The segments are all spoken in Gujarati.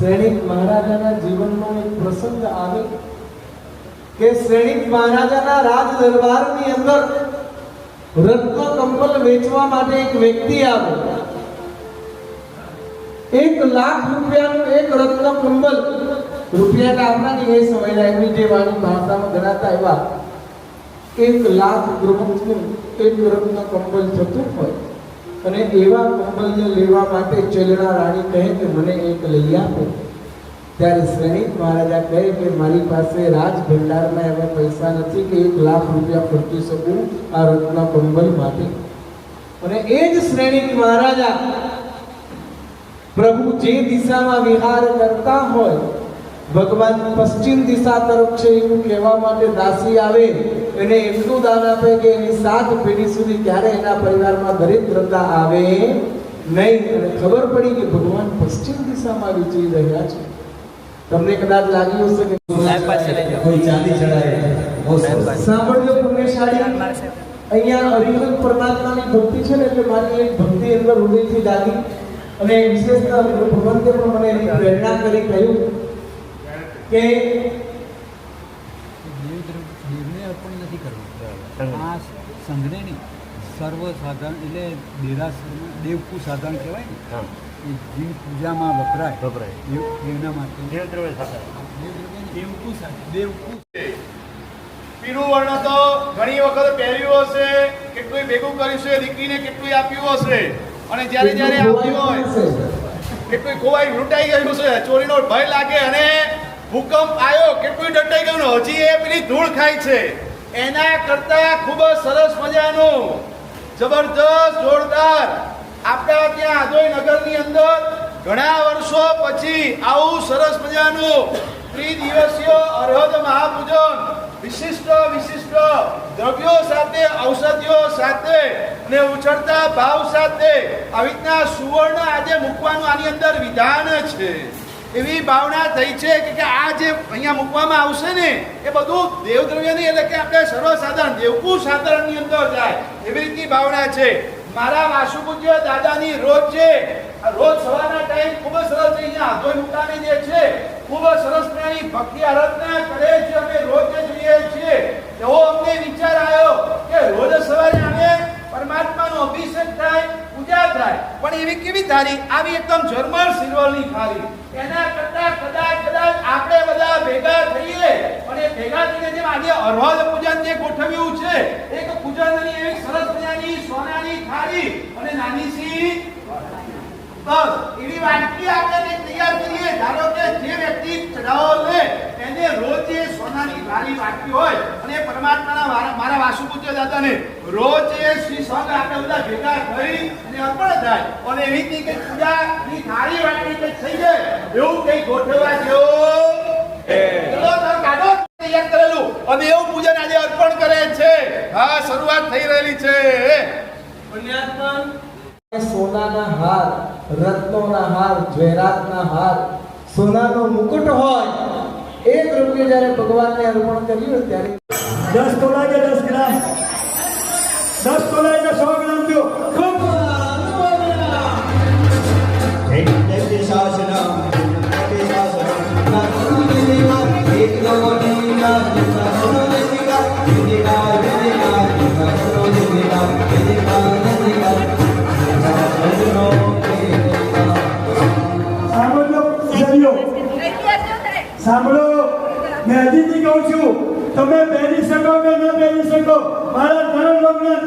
શ્રેણિક મહારાજાના જીવનનો એક પ્રસંગ આવે કે શ્રેણિક મહારાજાના રાજ દરબારની અંદર રત્ન કંબલ વેચવા માટે એક વ્યક્તિ આવે. એક લાખ રૂપિયાનું એક રત્ન કંબલ રૂપિયાના આપણાની એ સમયના એમની જે વાણી ભાષામાં ગણાતા એવા એક લાખ રૂપિયાનું એક રત્ન કંબલ જતું હોય. અને એવા કંબલને લેવા માટે ચલણા રાણી કહે કે, મને એક લઈ આપો. ત્યારે શ્રેણિક મહારાજા કહે કે, મારી પાસે રાજ ભંડારમાં એવા પૈસા નથી કે એક લાખ રૂપિયા ખર્ચી શકું આ રત્ન કંબલ માટે. અને એ જ શ્રેણિક મહારાજા પ્રભુ જે દિશામાં વિહાર કરતા હોય, ભગવાન પશ્ચિમ દિશા તરફ છે એવું કહેવા માટે દાસી આવે. એને એટલું દાન આપે કે એની સાત પેઢી સુધી ક્યારે એના પરિવારમાં દરિદ્રતા આવે નહીં. અને ખબર પડી કે ભગવાન પશ્ચિમ દિશામાં વિચરી રહ્યા છે. તમને કદાચ લાગ્યું હશે કે કોઈ ચાંદી ચડાવે સાંભળજો પુણ્યશાળી અહીંયા હરિહર પરમાત્માની ભક્તિ છે ને એટલે મારી એક ભક્તિ અંદર હૃદયથી જાગી અને વિશેષતા ભગવંતે પણ મને એની પ્રેરણા કરી કહ્યું કે દેવને અર્પણ નથી કરવું આ સંઘરેણી સર્વસાધારણ સર્વ સાધારણ એટલે દેરાસરમાં દેવકુ સાધારણ કહેવાય ને એ જીવ પૂજામાં વપરાય. વપરાય. એના માટે. દેવદ્રવ્ય દેવકુ સાધન દેવકુ પીળું વર્ણ તો ઘણી વખત પહેર્યું હશે કેટલું ભેગું કર્યું છે દીકરીને કેટલું આપ્યું હશે. અને જ્યારે જ્યારે આપ્યું હોય કેટલું ખોવાઈ લૂંટાઈ ગયું છે ચોરીનો ભય લાગે અને ભૂકંપ આવ્યો કેટલું દટાઈ ગયું ને હજી એ પેલી ધૂળ ખાય છે. એના કરતા ખૂબ જ સરસ મજાનું, જબરજસ્ત જોરદાર. આપણા ત્યાં આદોઈ નગરની અંદર ઘણા વર્ષો પછી આવું સરસ મજાનું ત્રિદિવસીય અરહદ મહાપૂજન વિશિષ્ટ વિશિષ્ટ દ્રવ્યો સાથે, ઔષધિઓ સાથે ને ઉછળતા ભાવ સાથે આવી રીતના સુવર્ણ આજે મૂકવાનું આની અંદર વિધાન છે. એવી ભાવના થઈ છે કે આ જે અહીંયા મૂકવામાં આવશે ને, એ બધું દેવદ્રવ્ય નહીં એટલે કે આપણે સર્વસાધારણ દેવકુ સાધારણની અંદર જાય એવી રીતની ભાવના છે. મારા વાસુપૂજ્ય દાદાની રોજ છે. રોજ સવારના ટાઈમ ખૂબ જ સરસ અહીંયા આધોઈ મુકામે જે છે, ખૂબ જ સરસ પ્રાણી ભક્તિ આરાધના કરે છે, અમે રોજ જોઈએ છીએ. એવો અમને વિચાર આવ્યો કે રોજ સવારે અમે પરમાત્માનો અભિષેક થાય પૂજા થાય. પણ એવી કેવી થાળી આવી એકદમ જર્મન સિલ્વરની થાળી એના કરતા કદાચ કદાચ આપણે બધા ભેગા થઈએ. અને ભેગા થઈને જેમ આજે અરવાજ પૂજન જે ગોઠવ્યું છે, એક પૂજનની એવી સરસ મજાની સોનાની થાળી અને નાની સી બસ, એવી વાનગી આપણે તૈયાર કરીએ, ધારો કે જે વ્યક્તિ ચઢાવો લે એને રોજ સોનાની ભારી વાટકી હોય, અને પરમાત્માના મારા વાસુપુત્ર દાદાને રોજ એ શ્રી સંઘ આપણે બધા ભેગા થઈ અને અર્પણ થાય. અને એવી કંઈક પૂજાની થાળી વાટકી થઈ જાય, એવું કઈ ગોઠવવા જેવું ચલો તાર કાઢો તૈયાર કરેલું અને એવું પૂજન આજે અર્પણ કરે છે હા શરૂઆત થઈ રહેલી છે પુણ્યાત્મા સોનાના હાર રત્નોના હાર જવેરાતના હાર સોનાનો મુકુટ હોય એક રૂપિયો જ્યારે ભગવાનને અર્પણ કર્યું ત્યારે દસ તોલા કે દસ ગ્રામ. દસ તોલા કે સો ગ્રામ દો ખૂબ. સાંભળજો સાંભળો, મેં હજીથી કહું છું, તમે પહેરી શકો કે ન પહેરી શકો? મારા ત્રણ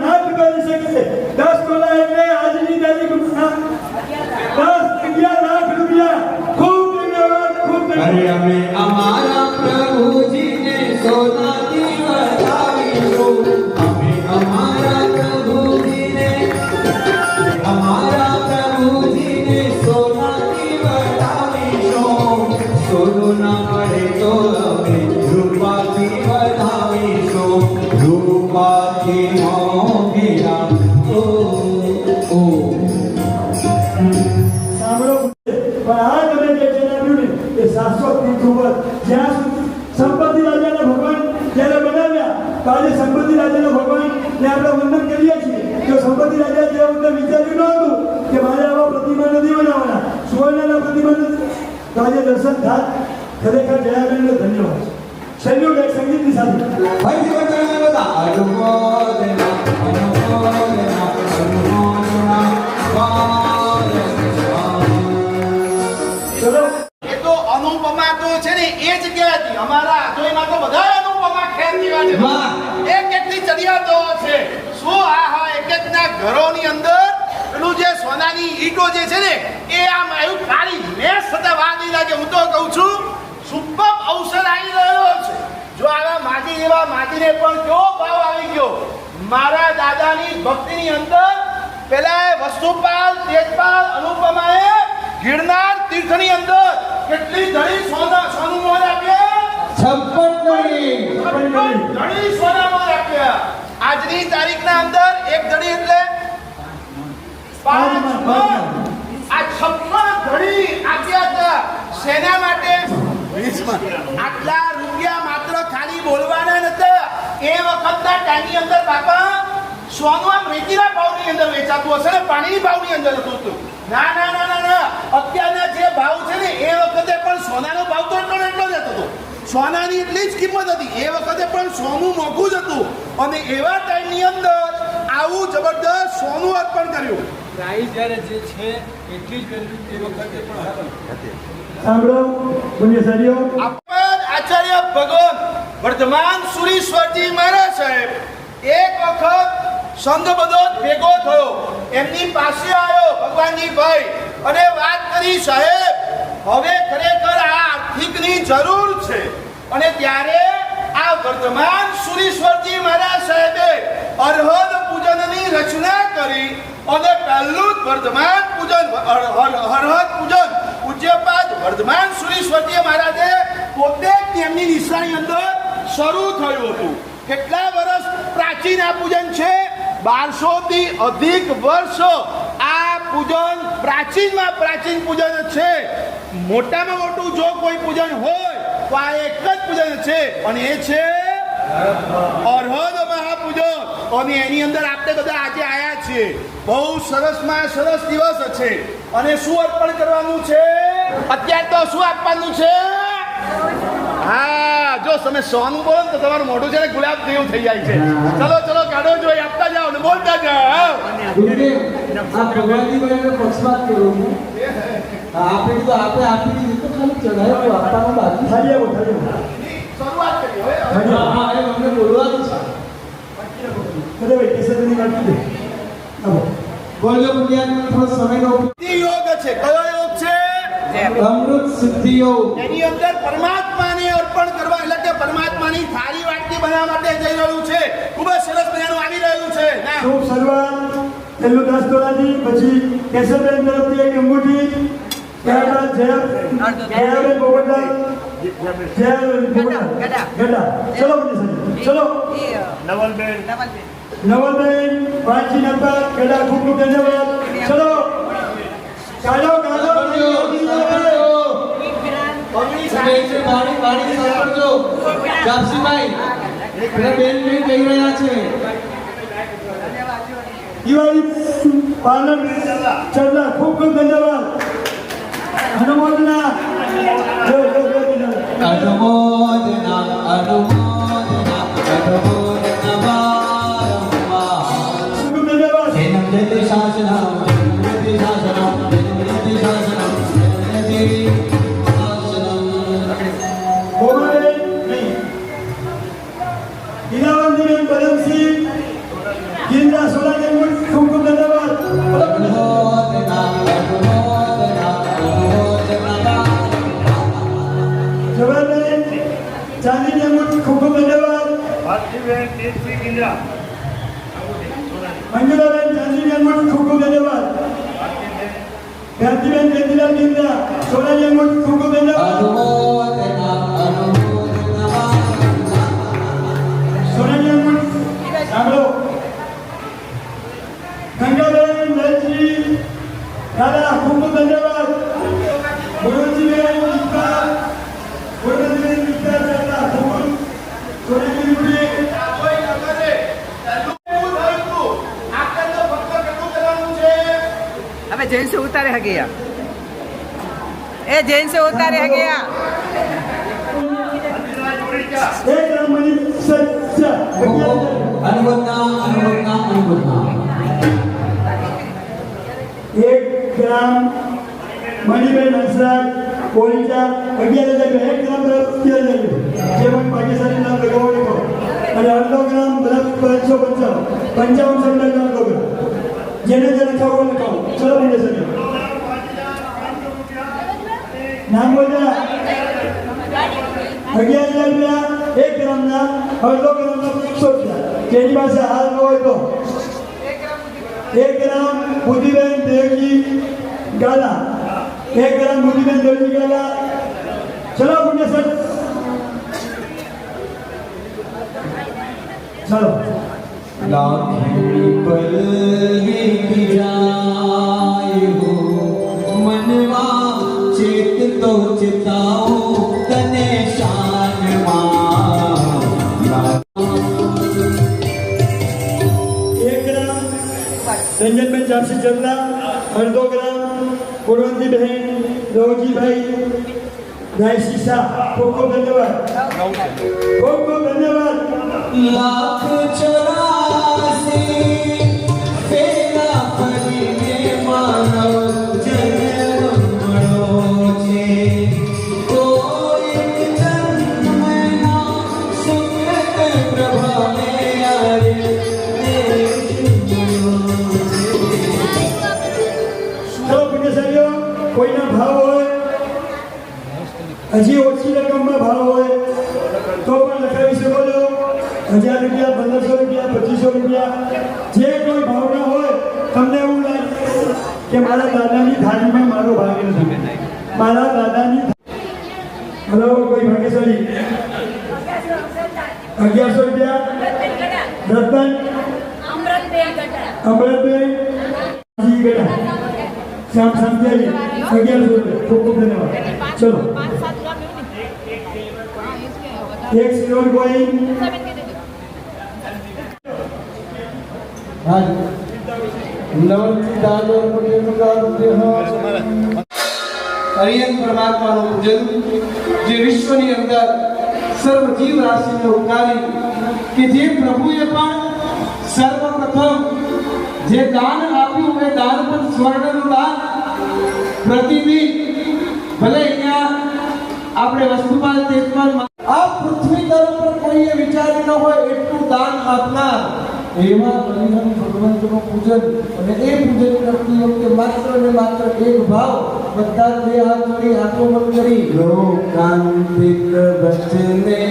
ના જ પહેરી શકે દસ તોલા એટલે આજની તારીખમાં દસ અગિયાર લાખ રૂપિયા. ખૂબ ધન્યવાદ, ખૂબ અરે અમે અમારા પ્રભુજીને સોનાથી તો આજે સંપત્તિ રાજાના ભગવાનને આપણે વંદન કરીએ છીએ. જો સંપત્તિ રાજા જે વખતે વિચાર્યું ન હતું કે મારે આવા પ્રતિમા નથી બનાવવાના સુવર્ણના પ્રતિમા નથી તો દર્શન થાત. દાદાની ભક્તિની અંદર પેલા વસ્તુપાલ તેજપાલ અનુપમાએ ગિરનાર તીર્થની અંદર કેટલી ધણી સોના સોનું મોર આપ્યા? છપ્પન ગણી ધણી સોના મોર આપ્યા. આજની તારીખના અંદર એક ધણી એટલે આ છપ્પન ધણી આપ્યા હતા. શેના માટે? આટલા રૂપિયા માત્ર ખાલી બોલવાના નતા. એ વખતના ટાઈમની અંદર બાપા સોનું આમ રેતીના ભાવની અંદર વેચાતું હશે ને? પાણીની ભાવની અંદર હતું હતું. ના ના ના ના ના. અત્યારના જે ભાવ છે ને એ વખતે પણ સોનાનો ભાવ તો એટલો એટલો જ હતો. સોનાની એટલી જ કિંમત હતી. એ વખતે પણ સોનું મોંઘું જ હતું. અને એવા ટાઈમની અંદર આવું જબરદસ્ત સોનું અર્પણ કર્યું. પ્રાઇસ જ્યારે જે છે એટલી જ વેલ્યુ એ વખતે પણ હતી. સાંભળો પુણ્યશાળીઓ આપણ આચાર્ય ભગવાન વર્ધમાન સુરીશ્વરજી મહારાજ સાહેબ એક વખત સંઘ બધો ભેગો થયો. એમની પાસે આવ્યો ભગવાનજી ભાઈ. અને વાત કરી, સાહેબ, હવે ખરેખર આ આર્થિકની જરૂર છે. અને ત્યારે આ વર્ધમાન સુરીશ્વરજી મહારાજ સાહેબે અરહદ પૂજનની રચના કરી અને પહેલું વર્ધમાન પૂજન અરહદ પૂજન, પૂજ્યપાદ વર્ધમાન સુરીશ્વરજી મહારાજે પોતે તેમની નિશાની અંદર શરૂ થયું હતું. કેટલા વર્ષ પ્રાચીન આ પૂજન છે? બારસો થી અધિક વર્ષો આ પૂજન પ્રાચીનમાં પ્રાચીન પૂજન છે. મોટામાં મોટું જો કોઈ પૂજન હોય, તો આ એક જ પૂજન છે. અને એ છે અરહદ મહાપૂજન. અને એની અંદર આપણે બધા આજે આયા છીએ. બહુ સરસમાં સરસ દિવસ છે. અને શું અર્પણ કરવાનું છે? અત્યારે તો શું આપવાનું છે? હા, જો તમે સોનું બોલો તો તમારું મોઢું છે ને ગુલાબ જેવું થઈ જાય છે. ચલો ચલો, કાઢો, જોઈ આપતા જાઓ. બોલતા જાઓ આ ભગવાનજી ભાઈને પક્ષપાત કરો હું આપણે તો આપણે આપી દીધું તો ખાલી ચઢાયો આપવાનું બાકી છે. થાળી આવો થઈ શરૂઆત કરી હવે હા, એ અમને બોલવાનું છે. અરે ભાઈ કેસરની વાત કરી બોલજો પુણ્યાત્મા થોડો સમયનો સિદ્ધિ યોગ છે કયો યોગ છે? અમૃત સિદ્ધિઓ એની અંદર પરમાત્માને અર્પણ કરવા એટલે કે પરમાત્માની થાળી બનાવવા માટે જઈ રહ્યું છે. ખૂબ જ સરસ મજાનું આવી રહ્યું છે. ખૂબ શરૂઆત. પહેલું દસ તોલાથી પછી કેશવબેન તરફથી એક અંગૂઠી. ત્યારબાદ જય જયાબેન પોપટલાલ. જયાબેન પોપટલાલ. ગડા ચલો પુણ્યશાળી ચલો. નવલબેન. પાંચી નંબર ગડા ખૂબ ધન્યવાદ. ચલો. સાંભળજો. જાપસીભાઈ પેલા બેન બેન કહી રહ્યા છે. દિવાળી પાલન ચરણા ખૂબ ખૂબ મંજુલાબેન ચાંદીની અંગૂઠી ખૂબ ખૂબ ધન્યવાદ ભારતીબેન કેતીલાલ ગિંદ્રા સોનાની અંગૂઠી ખૂબ से होता रह गया એક ગ્રામ મની સત્ય અનુબંધના અનુબંધના અનુબંધના એક ગ્રામ મણિબેન હંસરાજ કોલિટા અગિયાર હજાર બે. એક ગ્રામ બરાબર અગિયાર હજાર બે. જે પણ પાકિસ્તાની નામ લગાવો લખો અને અડધો ગ્રામ બરાબર પાંચસો પંચાવન પંચાવન સમજાય અડધો ગ્રામ જેને જે લખાવો લખાવો ચલો બોલે સર નામ રૂપિયા, એક ગ્રામના અડધો ગ્રામના એકસો પાસે હાલ ન હોય તો. એક ગ્રામ બુદ્ધિબેન દેવજી ગાલા. એક ગ્રામ બુદ્ધિબેન દેવજી ગાલા. ચલો પુણ્ય સર. ચલો. લાખી પલ જાય રંજનબેન જામશી જલ્લા અડધો ગ્રામ કુરવંતીબહેન રવજીભાઈ રાયસીસા ખૂબ ખૂબ ધન્યવાદ ખૂબ ખૂબ ધન્યવાદ લાખ ચોરાસી હજાર રૂપિયા પંદરસો રૂપિયા પચીસો રૂપિયા જે કોઈ ભાવના હોય તમને એવું લાગે કે મારા દાદાની થાળીમાં મારો ભાગ નથી મારા દાદાની હલો, કોઈ ભાગ્યશાળી અગિયારસો રૂપિયા? રતન? અમરતબેન જી, બેટા. શ્યામ શાંતિયાજી અગિયારસો રૂપિયા. ખૂબ ખૂબ ધન્યવાદ. ચલો. એક સિલ્વર કોઈન પૂજન, જે વિશ્વની અંદર સર્વ જીવ રાશિને ઉકારી કે જે પ્રભુએ પણ સર્વપ્રથમ જે દાન આપ્યું એ દાન પણ સ્વર્ણનું ભલે અહીંયા આપણે વસ્તુપાલ આ પૃથ્વી તરફ પર કોઈએ ન હોય એટલું દાન આપનાર એવા હરિહર ભગવંતનું પૂજન અને એ પૂજન કરતી વખતે માત્ર ને માત્ર એક ભાવ, બધા બે હાથ જોડી બંધ કરી. લોકાંતિક વચને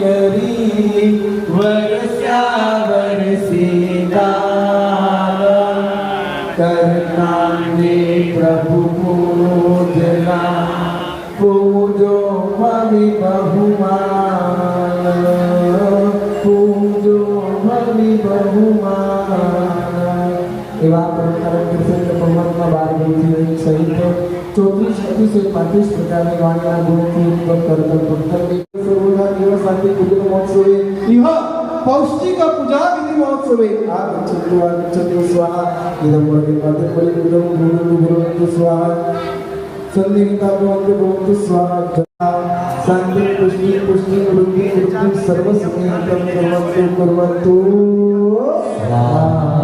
કરી, વરસ્યા વરસી अतिशय पाठीस प्रकारे वाणी गुणती उत्पन्न करतात भक्तांनी सर्वदा दिवसांनी पूजन महोत्सवे यह पौष्टिक का पूजा विधि महोत्सवे आ गच्छतु आ गच्छतु स्वाहा इदं वरदे पादे बलि गुरुं गुरुं गुरुं स्वाहा संदिग्धा भवन्तु भवन्तु स्वाहा शान्ति पुष्टि पुष्टि वृद्धि वृद्धि कर्म कुर्वन्तु कुर्वन्तु स्वाहा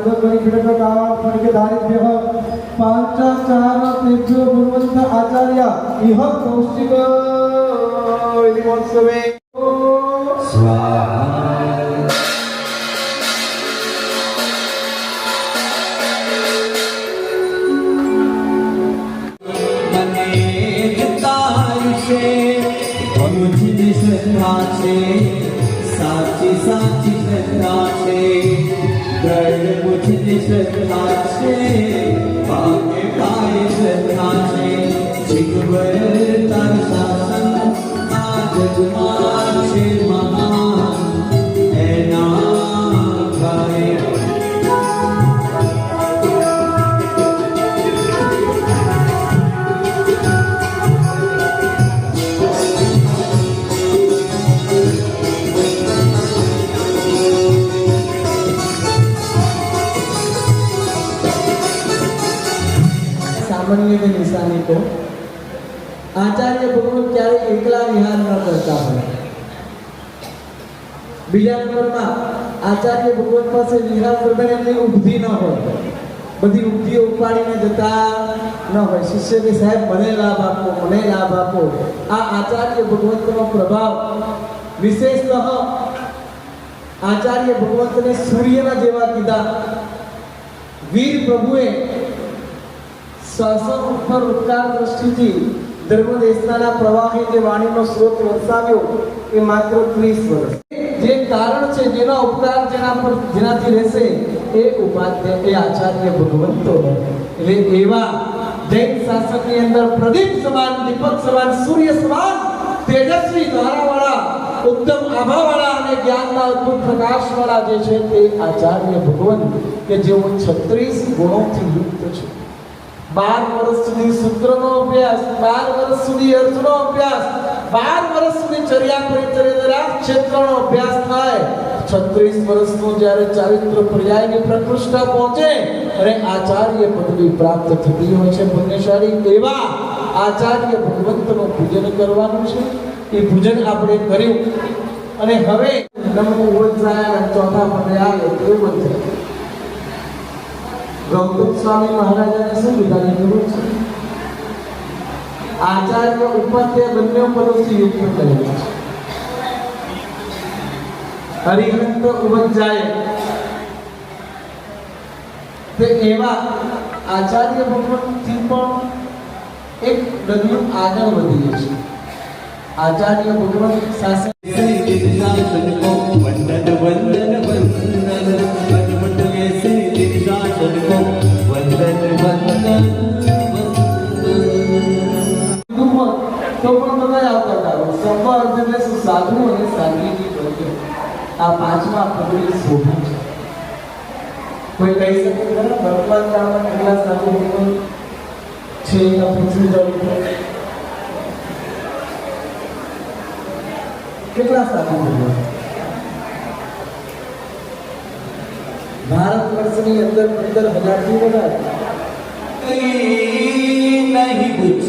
द्वादशनन्दपरिघटकाः फणिकधारिभ्यः पाञ्चाचारतेभ्यो भगवन्त आचार्य इह कौशिक કરતા હોય. બીજા નંબરમાં આચાર્ય ભગવાન પાસે નિરાશ પ્રમાણે એમની ઉપધી ન હોય. બધી ઉભીઓ ઉપાડીને જતા ન હોય. શિષ્ય કે, સાહેબ, મને લાભ આપો, મને લાભ આપો. આ આચાર્ય ભગવંતનો પ્રભાવ વિશેષતઃ આચાર્ય ભગવંતને સૂર્યના જેવા કીધા. વીર પ્રભુએ શાસન ઉપર ઉપકાર દ્રષ્ટિથી ધર્મ દેશના પ્રવાહી જે વાણીનો સ્ત્રોત વરસાવ્યો એ માત્ર ત્રીસ વર્ષ. જે કારણ છે, જેનો ઉપકાર જેના પર જેનાથી રહેશે, એ ઉપાધ્ય, એ આચાર્ય ભગવંતો એટલે એવા જૈન શાસનની અંદર પ્રદીપ સમાન, દીપક સમાન, સૂર્ય સમાન, તેજસ્વી ધારાવાળા, ઉત્તમ આભાવાળા અને જ્ઞાનના અદ્ભુત પ્રકાશવાળા જે છે તે આચાર્ય ભગવંત, કે જેઓ છત્રીસ ગુણોથી યુક્ત છે. બાર વર્ષ સુધી સૂત્રનો અભ્યાસ, બાર વર્ષ સુધી અર્થનો અભ્યાસ, બાર વર્ષ સુધી ચર્યા પરિચર્યા ક્ષેત્રનો અભ્યાસ થાય. છત્રીસ વર્ષનું જ્યારે ચારિત્ર પર્યાયની પ્રકૃષ્ઠા પહોંચે અને આચાર્ય પદવી પ્રાપ્ત થતી હોય છે પુણ્યશાળી એવા આચાર્ય ભગવંતનું પૂજન કરવાનું છે. એ પૂજન આપણે કર્યું. અને હવે નમો ઓળખાયા ચોથા પર્યાય એવું છે ગૌતમ સ્વામી મહારાજાને શું વિધાની જરૂર છે. આચાર્ય ઉપાધ્યાય બંને પદોથી યુક્ત કરેલા છે. હરિહંત ઉપજાય તે એવા આચાર્ય ભગવતથી પણ એક ડગલું આગળ વધી છે. આચાર્ય ભગવત શાસન વંદન વંદન. અર્થ એટલે? સાધુ અને સાધ્વીની વચ્ચે આ પાંચમા પગલી શોભા છે. કોઈ કહી શકે ખરા? ભગવાન રામના કેટલા સાધુ છે એના પૂછવી જવું. કેટલા સાધુ ભારત વર્ષની અંદર પંદર હજારથી વધારે नहीं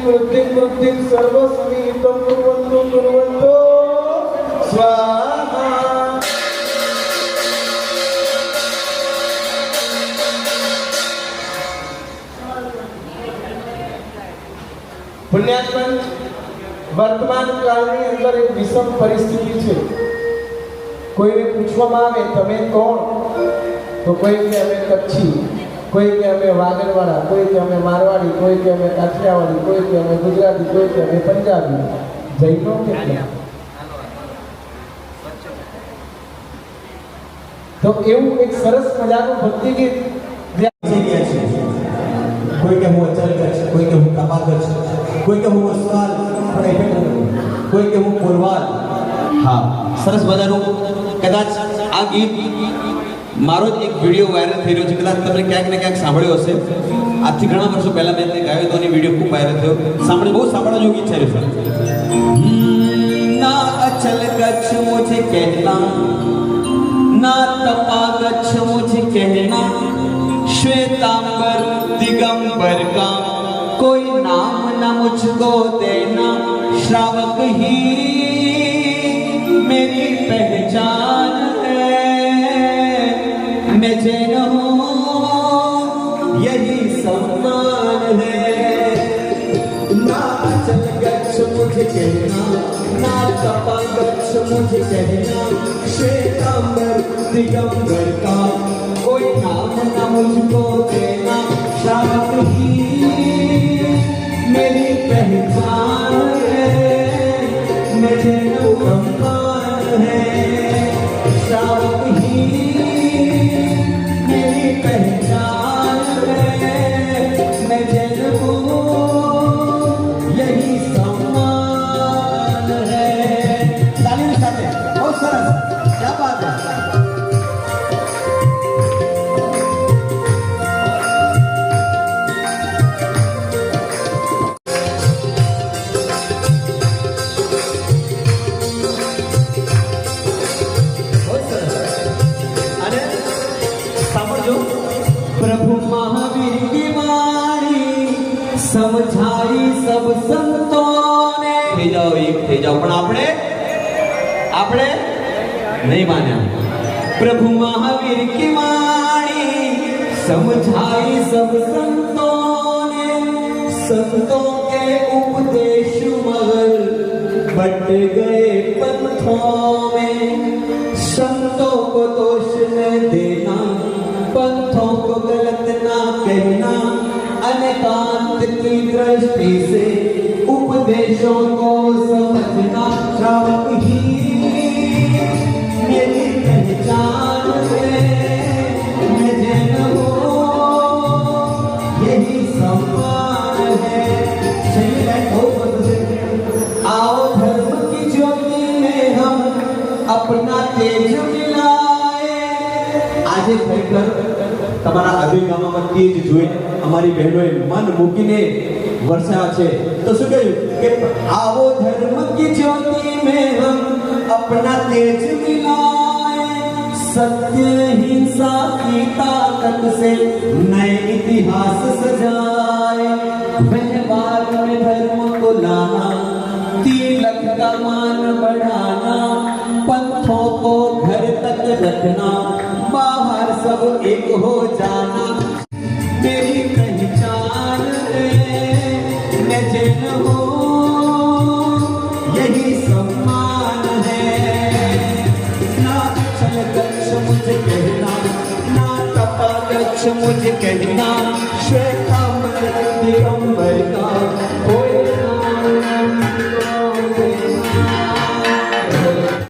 तुष्टिं पुष्टिं वृद्धिं वृद्धिं सर्वसमीपं कुर्वन्तु कुर्वन्तु स्वाहा પુણ્યાત્મન વર્તમાન કાળની અંદર એક વિષમ પરિસ્થિતિ છે કોઈને પૂછવામાં આવે તમે કોણ તો કોઈ કે અમે કચ્છી કોઈ કે અમે વાગડવાળા કોઈ કે અમે મારવાડી, કોઈ કે અમે કાઠિયાવાડી, કોઈ કે અમે ગુજરાતી, કોઈ કે અમે પંજાબી જૈનો કે કેમ? તો એવું એક સરસ મજાનું ભક્તિ ગીત જે જગ્યા છે કોઈ કે હું અચલ કચ્છ કોઈ કે હું કપા કચ્છ કોઈ કે હું અસવાલ પણ effect નથી. કોઈ કે હું કોરવાલ હા, સરસ મજાનું, કદાચ આ ગીત मारो एक विडियो वायरल थी रो कदा तब क्या क्या सांभ हे आज घना वर्षों पहला मैंने गाया तो विडियो खूब वायरल थो सा बहुत सांभ योग इच्छा रही श्रावक ही मेरी पहचान मैं जैन हूँ, यही सम्मान है। ना चल गच्छ मुझे कहना, ना तपा गच्छ मुझे कहना, श्वेतांबर, दिगंबर का कोई नाम ना मुझको देना। शाम ही मेरी पहचान है मेरे सम्मान है। शाम ही संतों के उपदेश मगर बट गए पंथों में। संतों को दोष न देना, पंथों को गलत ना कहना। अनेकांत की दृष्टि से उपदेशों को समझना ही। मेरी पहचान अपना तेज मिलाए આજે ખરેખર તમારા અભિગામામાં તેજ જોઈ અમારી બહેનોએ મન મૂકીને વરસાવ્યા છે તો શું કહ્યું કે આવો ધર્મ की ज्योति में हम अपना तेज मिलाए सत्य हिंसा की ताकत से नए इतिहास सजाए व्यवहार में धर्म को लाना तिलक का मान बढ़ाना पंथों को घर तक रखना। बाहर सब एक हो जाना। मेरी पहचान जैन हूँ। यही सम्मान है। ना चल कक्ष मुझे कहना, ना तपा कक्ष मुझे कहना। श्वेतांबर दिगंबर का